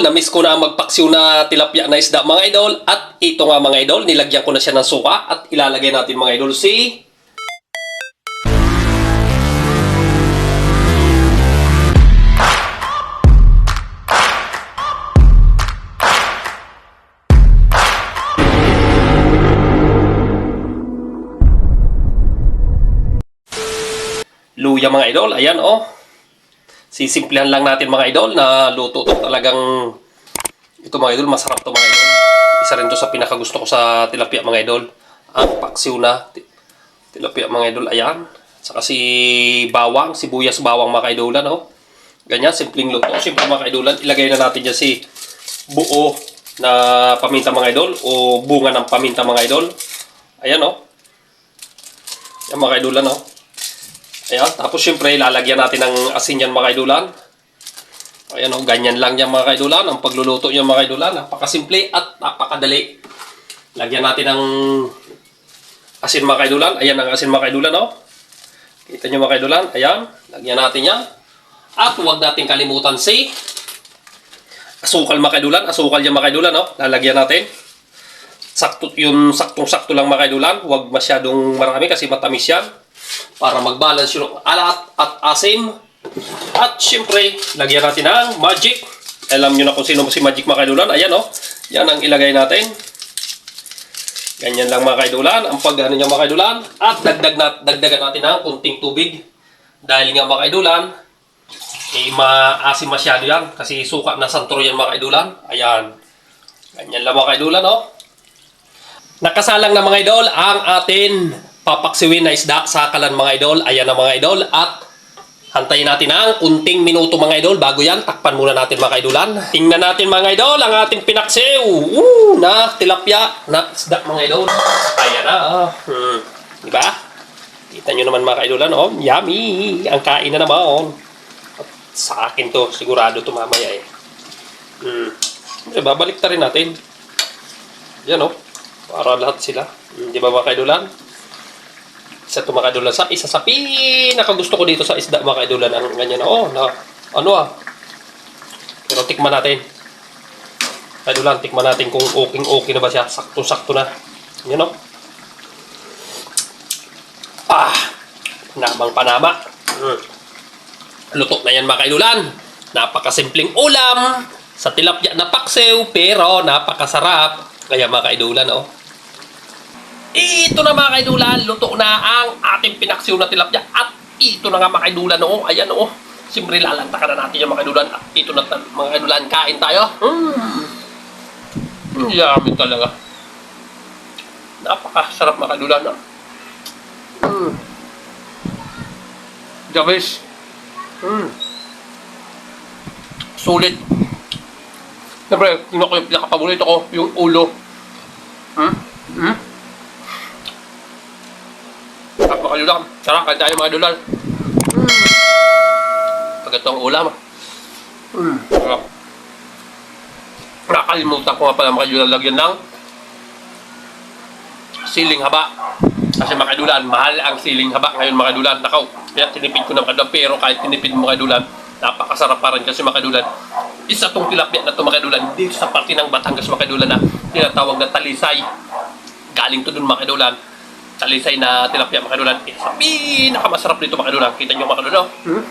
Namiss ko na magpaksiw na tilapia na isda mga idol. At ito nga mga idol, nilagyan ko na siya ng suka. At ilalagay natin mga idol si... Luya mga idol. Ayan oh. Sisimplihan lang natin mga idol na luto to talagang ito mga idol masarap to mga idol. Isa rin to sa pinakagusto ko sa tilapia mga idol. Ang paksiw na ti- tilapia mga idol. Ayan. Saka si bawang, sibuyas bawang mga idolan oh. Ganyan, simpleng luto. Simple mga idolan. Ilagay na natin dyan si buo na paminta mga idol o bunga ng paminta mga idol. Ayan oh. Yan mga idolan oh. Ayan, tapos syempre lalagyan natin ng asin yan mga kaidulan. Ayan o, ganyan lang yan mga kaidulan. Ang pagluluto niya mga kaidulan, napakasimple at napakadali. Lagyan natin ng asin mga kaidulan. Ayan ang asin mga kaidulan o. Kita niyo mga kaidulan, ayan. Lagyan natin yan. At huwag natin kalimutan si asukal mga kaidulan. Asukal yan mga kaidulan o. Lalagyan natin. Sakto, yung saktong-sakto lang mga kaidulan. Huwag masyadong marami kasi matamis yan para mag-balance yung alat at asim. At syempre, lagyan natin ng magic. Alam nyo na kung sino si Magic mga kaidulan. Ayan oh. Yan ang ilagay natin. Ganyan lang mga kaidulan. Ang pag ano niya mga kaidulan. At dagdag na, dagdagan natin ng kunting tubig. Dahil nga mga kaidulan, eh, maasim masyado yan. Kasi suka na santro yan mga kaidulan. Ayan. Ganyan lang mga kaidulan oh. Nakasalang na mga idol ang atin papaksiwin na isda sa kalan mga idol. Ayan na mga idol at hantayin natin ang kunting minuto mga idol. Bago yan, takpan muna natin mga idolan. Tingnan natin mga idol ang ating pinaksiw. Woo! Na tilapia na isda mga idol. Ayan na. Hmm. Diba? Kita nyo naman mga idolan. Oh, yummy! Ang kain na naman. At sa akin to, sigurado to mamaya eh. Hmm. Diba, balik ta rin natin. Yan oh. Para lahat sila. Hmm, Di ba mga kaidulan? Isa ito mga kaidulan. Sa, isa sa pinakagusto ko dito sa isda mga kaidulan. Ang ganyan. Oh, na, ano ah. Pero tikman natin. Kaidulan, tikman natin kung okay okay na ba siya. Sakto-sakto na. Yan oh. Ah! Namang panama. Hmm. Lutok na yan mga kaidulan. Napakasimpleng ulam sa tilapia na paksiw pero napakasarap. Kaya mga kaidulan, oh. Ito na mga kaidulan, luto na ang ating pinaksiw na tilapia. At ito na nga mga kaidulan, oh. Ayan, oh. Siyempre lalantakan na natin yung mga kaidulan. At ito na mga kaidulan, kain tayo. Mm. Mm, Yummy talaga. Napakasarap mga kaidulan, oh. Mm. Jabis. Mm. Sulit. Siyempre, yun yung pinakapaborito ko, yung ulo. Hmm? Napakalulang. Sarap, kain tayo mga dulal. Hmm. Pag ito ang ulam. Hmm. Sarap. Nakalimutan ko nga pala mga dulal lagyan ng siling haba. Kasi mga dulan, mahal ang siling haba ngayon mga dulan. Nakaw, kaya tinipid ko ng kadulan. Pero kahit tinipid mo mga dulan, napakasarap pa rin kasi mga dulan. Isa tong tilapia na to mga dulan, dito sa parte ng Batangas mga dulan na tinatawag na talisay. Galing to dun mga dulan. Talisay na tilapia mga dulan. Isa sa pinakamasarap dito mga. Kita nyo mga dulan. Hmm?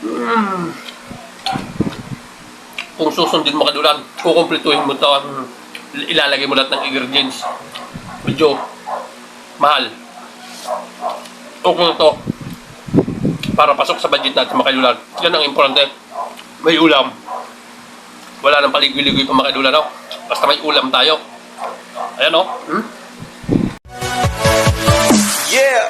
Mm. Kung susundin mga dulan, kukumplituhin mo to, hmm, ilalagay mo lahat ng ingredients. Medyo mahal. Okay na to. Para pasok sa budget natin mga. Yan ang importante. May ulam. Wala nang paligwi-ligwi pa mga kailulan. No? Basta may ulam tayo. Ayan o. Hmm? Yeah.